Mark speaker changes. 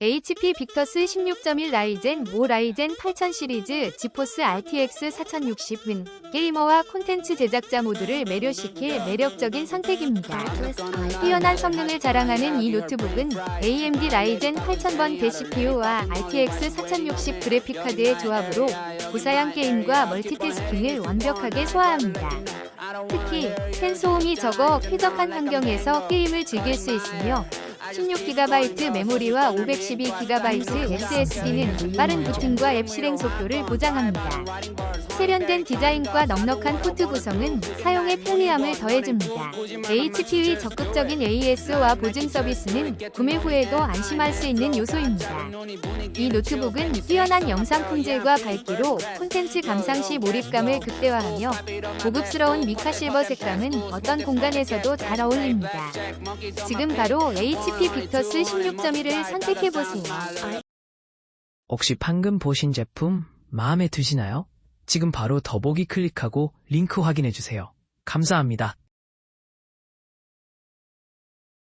Speaker 1: HP 빅터스 16.1 라이젠 5 라이젠 8000 시리즈 지포스 RTX 4060은 게이머와 콘텐츠 제작자 모두를 매료시킬 매력적인 선택입니다. 뛰어난 성능을 자랑하는 이 노트북은 AMD 라이젠 8000번 대 CPU와 RTX 4060 그래픽카드의 조합으로 고사양 게임과 멀티태스킹을 완벽하게 소화합니다. 특히 팬 소음이 적어 쾌적한 환경에서 게임을 즐길 수 있으며 16GB 메모리와 512GB SSD는 빠른 부팅과 앱 실행 속도를 보장합니다. 세련된 디자인과 넉넉한 포트 구성은 사용의 편리함을 더해줍니다. HP의 적극적인 AS와 보증 서비스는 구매 후에도 안심할 수 있는 요소입니다. 이 노트북은 뛰어난 영상 품질과 밝기로 콘텐츠 감상 시 몰입감을 극대화하며 고급스러운 미카 실버 색감은 어떤 공간에서도 잘 어울립니다. 지금 바로 HP 빅터스 16.1을 선택해보세요.
Speaker 2: 혹시 방금 보신 제품 마음에 드시나요? 지금 바로 더보기 클릭하고 링크 확인해주세요. 감사합니다.